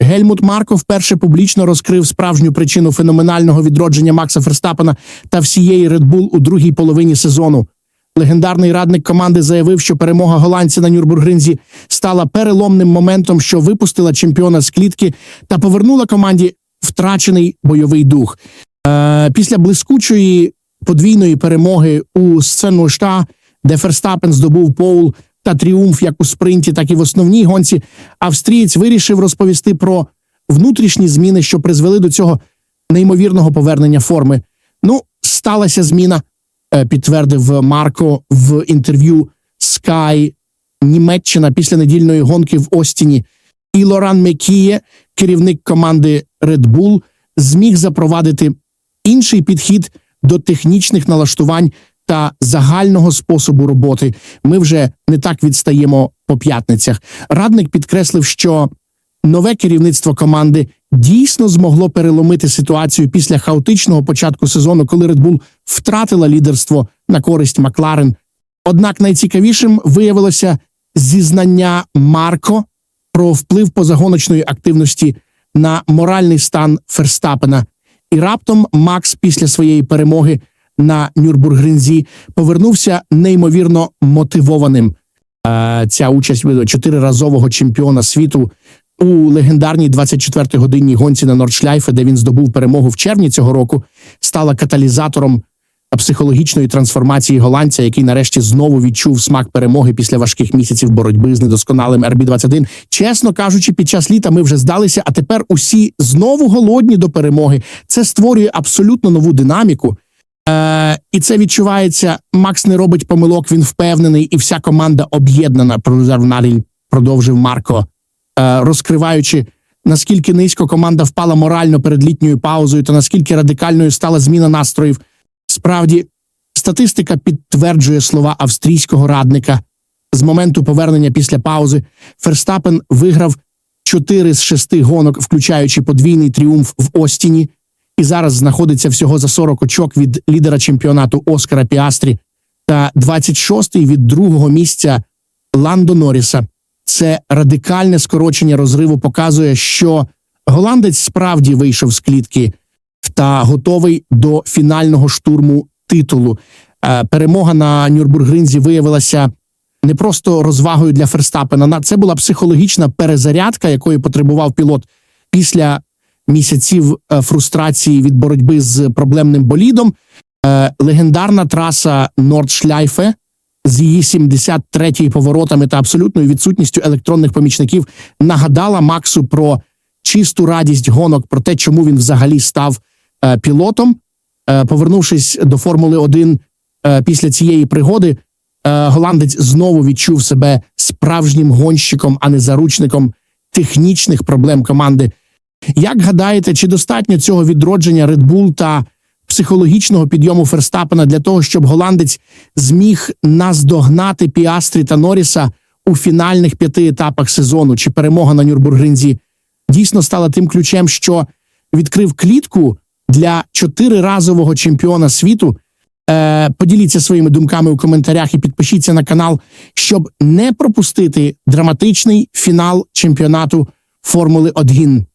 Гельмут Марко вперше публічно розкрив справжню причину феноменального відродження Макса Ферстапена та всієї Red Bull у другій половині сезону. Легендарний радник команди заявив, що перемога голландця на Нюрбургринзі стала переломним моментом, що випустила чемпіона з клітки та повернула команді втрачений бойовий дух. Е, після блискучої подвійної перемоги у Сценушта, де Ферстапен здобув поул та тріумф як у спринті, так і в основній гонці, австрієць вирішив розповісти про внутрішні зміни, що призвели до цього неймовірного повернення форми. Ну, сталася зміна, е, підтвердив Марко в інтерв'ю Sky Німеччина після недільної гонки в Остіні. І Лоран Мекіє, керівник команди Red Bull, зміг запровадити інший підхід до технічних налаштувань та загального способу роботи. Ми вже не так відстаємо по п'ятницях. Радник підкреслив, що нове керівництво команди дійсно змогло переломити ситуацію після хаотичного початку сезону, коли Red Bull втратила лідерство на користь Макларен. Однак найцікавішим виявилося зізнання Марко про вплив позагоночної активності на моральний стан Ферстапена. І раптом Макс після своєї перемоги на Нюрбургринзі повернувся неймовірно мотивованим. Е, Ця участь чотириразового чемпіона світу у легендарній 24 годинній гонці на Нордшляйфе, де він здобув перемогу в червні цього року, стала каталізатором психологічної трансформації голландця, який нарешті знову відчув смак перемоги після важких місяців боротьби з недосконалим РБ-21. Чесно кажучи, під час літа ми вже здалися, а тепер усі знову голодні до перемоги. Це створює абсолютно нову динаміку. Е, і це відчувається. Макс не робить помилок, він впевнений, і вся команда об'єднана. Продовжив Наріль, продовжив Марко, е, розкриваючи наскільки низько команда впала морально перед літньою паузою, та наскільки радикальною стала зміна настроїв. Справді, статистика підтверджує слова австрійського радника. З моменту повернення після паузи Ферстапен виграв 4 з 6 гонок, включаючи подвійний тріумф в Остіні, і зараз знаходиться всього за 40 очок від лідера чемпіонату Оскара Піастрі та 26-й від другого місця Ландо Норріса. Це радикальне скорочення розриву показує, що голландець справді вийшов з клітки та готовий до фінального штурму титулу. Е, Перемога на Нюрбургринзі виявилася не просто розвагою для Ферстапена. на- Це була психологічна перезарядка, якої потребував пілот після місяців е, фрустрації від боротьби з проблемним болідом. Е, Легендарна траса Нордшляйфе з її 73-ї поворотами та абсолютною відсутністю електронних помічників нагадала Максу про чисту радість гонок, про те, чому він взагалі став е, пілотом. Повернувшись до Формули 1 е, після цієї пригоди, голландець знову відчув себе справжнім гонщиком, а не заручником технічних проблем команди. Як гадаєте, чи достатньо цього відродження Red Bull та психологічного підйому Ферстапена для того, щоб голландець зміг наздогнати Піастрі та Норріса у фінальних п'яти етапах сезону? Чи перемога на Нюрбургринзі дійсно стала тим ключем, що відкрив клітку для чотириразового чемпіона світу? Е, поділіться своїми думками у коментарях і підпишіться на канал, щоб не пропустити драматичний фінал чемпіонату Формули 1.